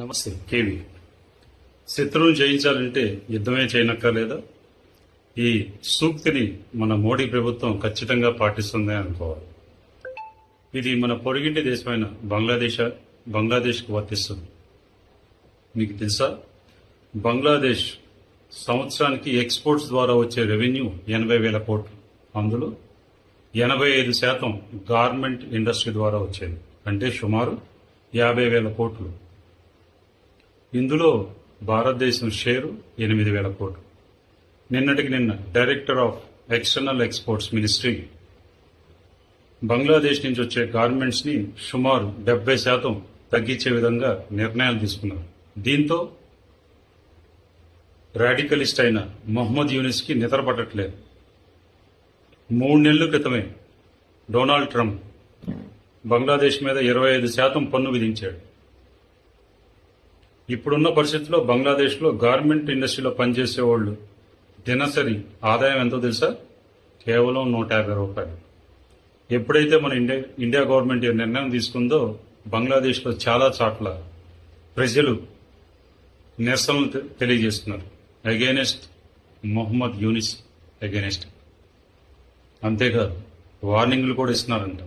నమస్తే. కేవి. శత్రువును జయించాలంటే యుద్ధమే చేయనక్కర్లేదా? ఈ సూక్తిని మన మోడీ ప్రభుత్వం ఖచ్చితంగా పాటిస్తుందని అనుకోవాలి. ఇది మన పొరుగింటి దేశమైన బంగ్లాదేశ్ బంగ్లాదేశ్కు వర్తిస్తుంది. మీకు తెలుసా? బంగ్లాదేశ్ సంవత్సరానికి ఎక్స్పోర్ట్స్ ద్వారా వచ్చే రెవెన్యూ ఎనభై వేల కోట్లు. అందులో ఎనభై ఐదు శాతం గార్మెంట్ ఇండస్ట్రీ ద్వారా వచ్చేది. అంటే సుమారు యాభై వేల కోట్లు. ఇందులో భారతదేశం షేరు ఎనిమిది వేల కోట్లు. నిన్నటికి నిన్న director of external exports ministry Bangladesh నుంచి వచ్చే గార్మెంట్స్ని సుమారు డెబ్బై శాతం తగ్గించే విధంగా నిర్ణయాలు తీసుకున్నారు. దీంతో రాడికలిస్ట్ అయిన మొహమ్మద్ యూనిస్కి నిద్ర పట్టట్లేదు. మూడు నెలల క్రితమే డొనాల్డ్ ట్రంప్ బంగ్లాదేశ్ మీద ఇరవై ఐదు శాతం పన్ను విధించాడు. ఇప్పుడున్న పరిస్థితుల్లో బంగ్లాదేశ్లో గార్మెంట్ ఇండస్ట్రీలో పనిచేసే వాళ్ళు దినసరి ఆదాయం ఎంతో తెలుసా? కేవలం నూట యాభై రూపాయలు. ఎప్పుడైతే మన ఇండియా ఇండియా గవర్నమెంట్ నిర్ణయం తీసుకుందో బంగ్లాదేశ్లో చాలా చోట్ల ప్రజలు నిరసనలు తె- తెలియజేస్తున్నారు. అగేనెస్ట్ మొహమ్మద్ యూనిస్ అగేనెస్ట్ అంతేకాదు వార్నింగ్లు కూడా ఇస్తున్నారంట.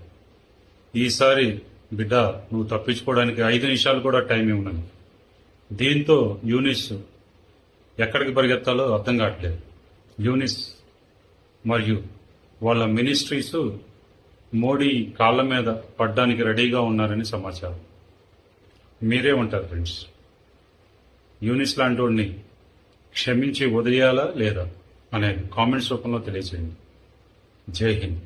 ఈసారి బిడ్డ నువ్వు తప్పించుకోవడానికి ఐదు నిమిషాలు కూడా టైం ఇవ్వను దీంతో యూనిస్ ఎక్కడికి పరిగెత్తాలో అర్థం కావట్లేదు. యూనిస్ మరియు వాళ్ళ మినిస్ట్రీస్ మోడీ కాళ్ళ మీద పడ్డానికి రెడీగా ఉన్నారని సమాచారం. మీరే ఉంటారు ఫ్రెండ్స్. యూనిస్ లాంటి వాడిని క్షమించి వదిలేయాలా లేదా అనేది కామెంట్స్ రూపంలో తెలియజేయండి. జై హింద్.